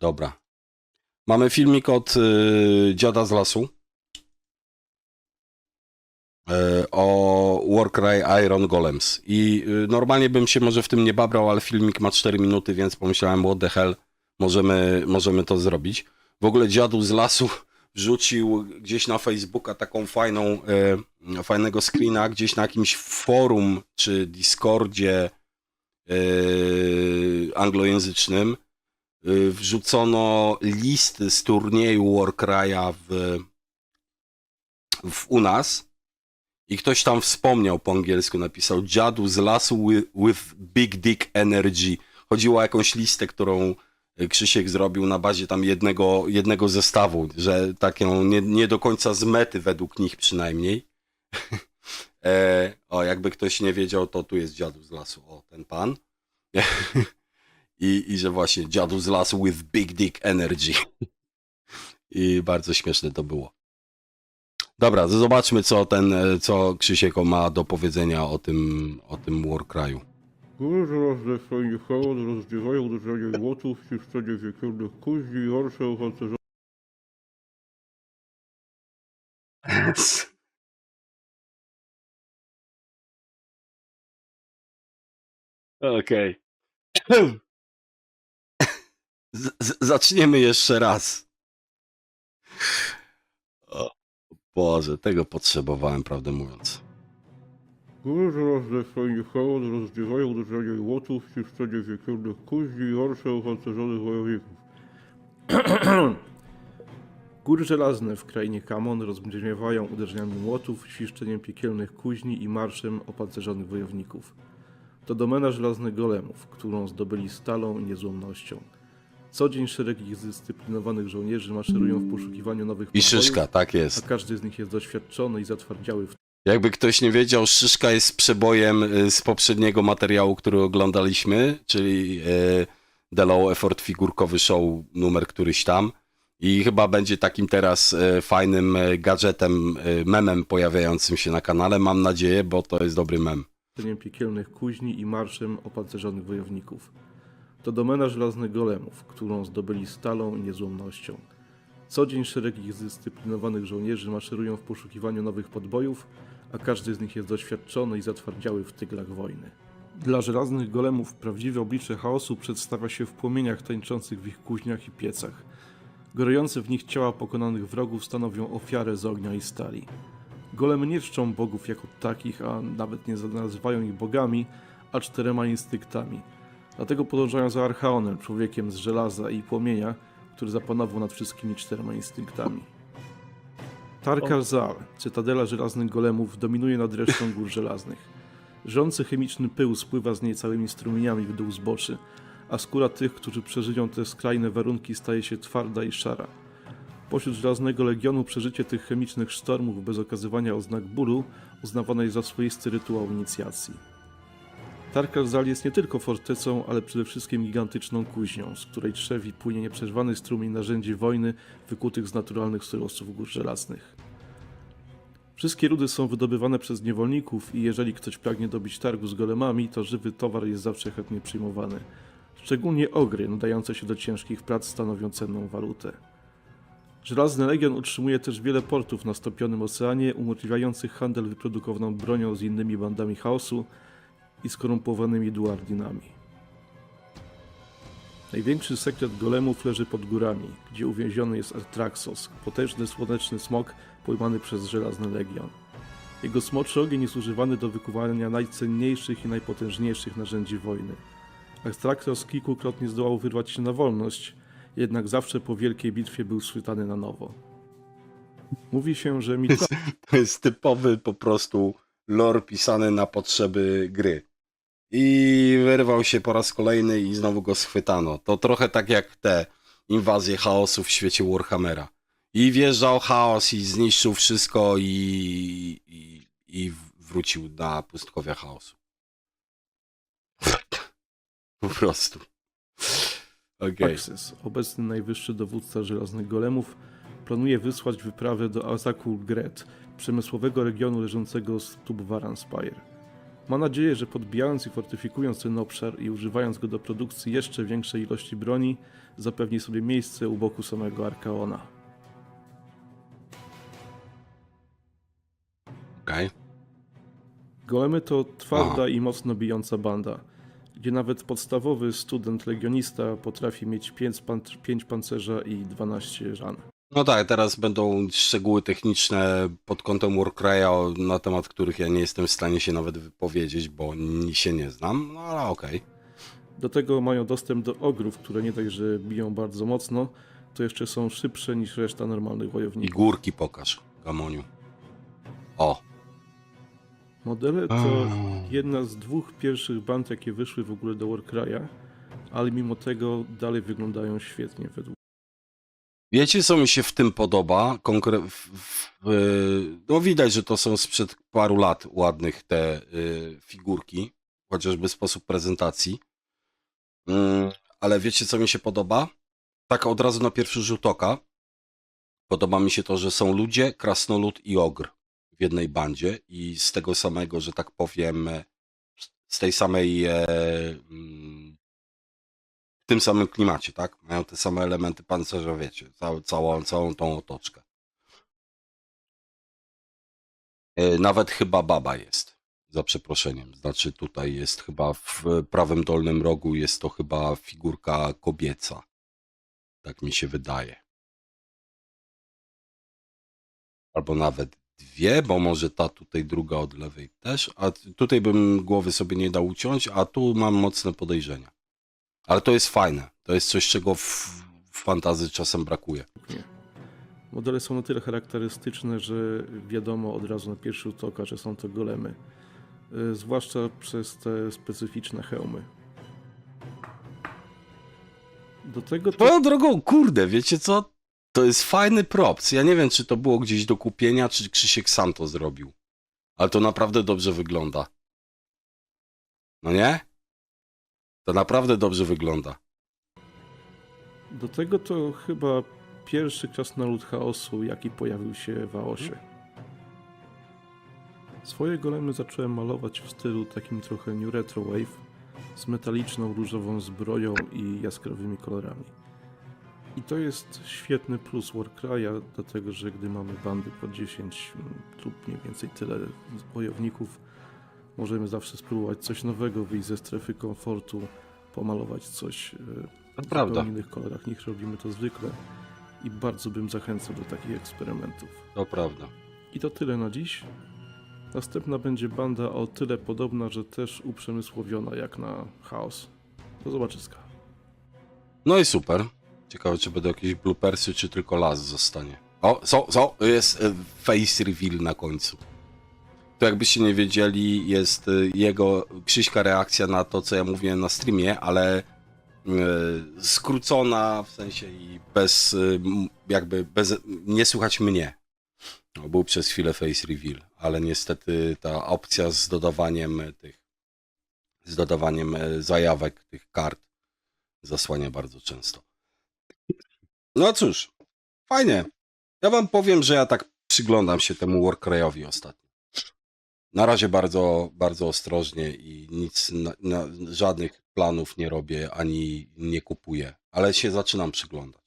Dobra. Mamy filmik od y, dziada z lasu. y, o Warcry Iron Golems. I y, normalnie bym się może w tym nie babrał, ale filmik ma 4 minuty, więc pomyślałem, what the hell, możemy, możemy to zrobić. W ogóle dziadu z lasu wrzucił gdzieś na Facebooka taką fajną, y, fajnego screena, gdzieś na jakimś forum czy Discordzie y, anglojęzycznym wrzucono listy z turnieju Warcry'a w, w u nas i ktoś tam wspomniał po angielsku, napisał dziadu z lasu with, with big dick energy. Chodziło o jakąś listę, którą y, Krzysiek zrobił na bazie tam jednego, jednego zestawu, że taką nie, nie do końca z mety według nich przynajmniej. e, o, jakby ktoś nie wiedział, to tu jest dziadu z lasu, o, ten pan. I, I że właśnie dziadu z lasu with big dick energy. I bardzo śmieszne to było. Dobra, zobaczmy co ten, co Krzysiek ma do powiedzenia o tym, o tym Warcryu. Góry swoim hałas rozdziewają uderzenie łotów, ciszczenie wiekielnych kuźni i orsze opancerzone Okej. Z- z- Zaczniemy jeszcze raz. O Boże, tego potrzebowałem, prawdę mówiąc. Góry żelazne w swoim hałas rozdziewają uderzenie łotów, ciszczenie wiekielnych kuźni i orsze opancerzonych wojowników. Góry żelazne w krainie Kamon rozbrzmiewają uderzeniami młotów, świszczeniem piekielnych kuźni i marszem opancerzonych wojowników. To domena żelaznych golemów, którą zdobyli stalą i niezłomnością. Co dzień szereg ich zdyscyplinowanych żołnierzy maszerują w poszukiwaniu nowych I Szyszka, tak a jest. każdy z nich jest doświadczony i zatwardziały w Jakby ktoś nie wiedział, Szyszka jest przebojem y, z poprzedniego materiału, który oglądaliśmy, czyli y, The Low Effort figurkowy show numer któryś tam. I chyba będzie takim teraz y, fajnym y, gadżetem, y, memem pojawiającym się na kanale, mam nadzieję, bo to jest dobry mem. świszczeniem piekielnych kuźni i marszem opancerzonych wojowników. To domena żelaznych golemów, którą zdobyli stalą i niezłomnością. Co dzień szereg ich zdyscyplinowanych żołnierzy maszerują w poszukiwaniu nowych podbojów, a każdy z nich jest doświadczony i zatwardziały w tyglach wojny. Dla żelaznych golemów prawdziwe oblicze chaosu przedstawia się w płomieniach tańczących w ich kuźniach i piecach. Gorejące w nich ciała pokonanych wrogów stanowią ofiarę z ognia i stali. Golemy nie czczą bogów jako takich, a nawet nie nazywają ich bogami, a czterema instynktami. Dlatego podążają za Archaonem, człowiekiem z żelaza i płomienia, który zapanował nad wszystkimi czterema instynktami. Tarkar Zal, cytadela żelaznych golemów, dominuje nad resztą gór żelaznych. Żrący chemiczny pył spływa z niej całymi strumieniami w dół zboczy, a skóra tych, którzy przeżyją te skrajne warunki, staje się twarda i szara. Pośród Żelaznego Legionu przeżycie tych chemicznych sztormów bez okazywania oznak bólu uznawane jest za swoisty rytuał inicjacji. Tarkar Zal jest nie tylko fortecą, ale przede wszystkim gigantyczną kuźnią, z której trzewi płynie nieprzerwany strumień narzędzi wojny wykutych z naturalnych surowców gór żelaznych. Wszystkie rudy są wydobywane przez niewolników i jeżeli ktoś pragnie dobić targu z golemami, to żywy towar jest zawsze chętnie przyjmowany. Szczególnie ogry nadające się do ciężkich prac stanowią cenną walutę. Żelazny Legion utrzymuje też wiele portów na stopionym oceanie, umożliwiających handel wyprodukowaną bronią z innymi bandami chaosu i skorumpowanymi duardinami. Największy sekret golemów leży pod górami, gdzie uwięziony jest Artraxos, potężny słoneczny smok pojmany przez Żelazny Legion. Jego smoczy ogień jest używany do wykuwania najcenniejszych i najpotężniejszych narzędzi wojny. Artraxos kilkukrotnie zdołał wyrwać się na wolność, jednak zawsze po wielkiej bitwie był schwytany na nowo. Mówi się, że To jest typowy po prostu lore pisany na potrzeby gry. I wyrwał się po raz kolejny i znowu go schwytano. To trochę tak jak te inwazje chaosu w świecie Warhammera. I wjeżdżał chaos i zniszczył wszystko i, i, i wrócił na pustkowia chaosu. Po prostu. Okej. Axis, obecny najwyższy dowódca żelaznych golemów, planuje wysłać wyprawę do Azakul Gret, przemysłowego regionu leżącego z stóp Varanspire. Ma nadzieję, że podbijając i fortyfikując ten obszar i używając go do produkcji jeszcze większej ilości broni, zapewni sobie miejsce u boku samego Arkaona. Okej. Golemy to twarda i mocno bijąca banda, gdzie nawet podstawowy student legionista potrafi mieć 5, pan- 5 pancerza i 12 ran. No tak, teraz będą szczegóły techniczne pod kątem Warcry'a, na temat których ja nie jestem w stanie się nawet wypowiedzieć, bo się nie znam, no ale okej. Do tego mają dostęp do ogrów, które nie tak, że biją bardzo mocno, to jeszcze są szybsze niż reszta normalnych I wojowników. górki pokaż, Gamoniu. O. Modele to jedna z dwóch pierwszych band, jakie wyszły w ogóle do Warcry'a, ale mimo tego dalej wyglądają świetnie według Wiecie, co mi się w tym podoba? Konkre- w, w, y, no widać, że to są sprzed paru lat ładnych te y, figurki, chociażby sposób prezentacji. Mm, ale wiecie, co mi się podoba? Tak od razu na pierwszy rzut oka. Podoba mi się to, że są ludzie, krasnolud i ogr w jednej bandzie i z tego samego, że tak powiem, e, z tej samej e, mm, tym samym klimacie, tak? Mają te same elementy pancerza, wiecie, całą, całą, całą tą otoczkę. E, Nawet chyba baba jest, za przeproszeniem. Znaczy tutaj jest chyba w prawym dolnym rogu jest to chyba figurka kobieca. Tak mi się wydaje. Albo nawet dwie, bo może ta tutaj druga od lewej też, a tutaj bym głowy sobie nie dał uciąć, a tu mam mocne podejrzenia. Ale to jest fajne. To jest coś, czego w, w fantazji czasem brakuje. Modele są na tyle charakterystyczne, że wiadomo od razu na pierwszy rzut oka, że są to golemy. Y, Zwłaszcza przez te specyficzne hełmy. Do tego to Swoją drogą, kurde, wiecie co? To jest fajny props. Ja nie wiem, czy to było gdzieś do kupienia, czy Krzysiek sam to zrobił. Ale to naprawdę dobrze wygląda. No nie? To naprawdę dobrze wygląda. Do tego to chyba pierwszy krasnolud chaosu, jaki pojawił się w Aosie. Swoje golemy zacząłem malować w stylu takim trochę New Retro Wave, z metaliczną różową zbroją i jaskrawymi kolorami. I to jest świetny plus Warcry'a, dlatego że gdy mamy bandy po 10 lub mniej więcej tyle wojowników, możemy zawsze spróbować coś nowego, wyjść ze strefy komfortu, pomalować coś e, To w prawda. innych kolorach niż robimy to zwykle i bardzo bym zachęcał do takich eksperymentów. To prawda. I to tyle na dziś. Następna będzie banda o tyle podobna, że też uprzemysłowiona jak na chaos. Do zobaczyska. No i super. Ciekawe, czy będą jakieś bloopersy, czy tylko las zostanie. O, są, są, jest e, face reveal na końcu. To jakbyście nie wiedzieli, jest e, jego, Krzyśka reakcja na to, co ja mówiłem na streamie, ale e, skrócona, w sensie i bez, m, jakby bez, nie słychać mnie. No, był przez chwilę face reveal, ale niestety ta opcja z dodawaniem tych, z dodawaniem zajawek tych kart zasłania bardzo często. No cóż, fajnie. Ja wam powiem, że ja tak przyglądam się temu Warcraftowi ostatnio. Na razie bardzo, bardzo ostrożnie i nic, na, na, żadnych planów nie robię ani nie kupuję, ale się zaczynam przyglądać.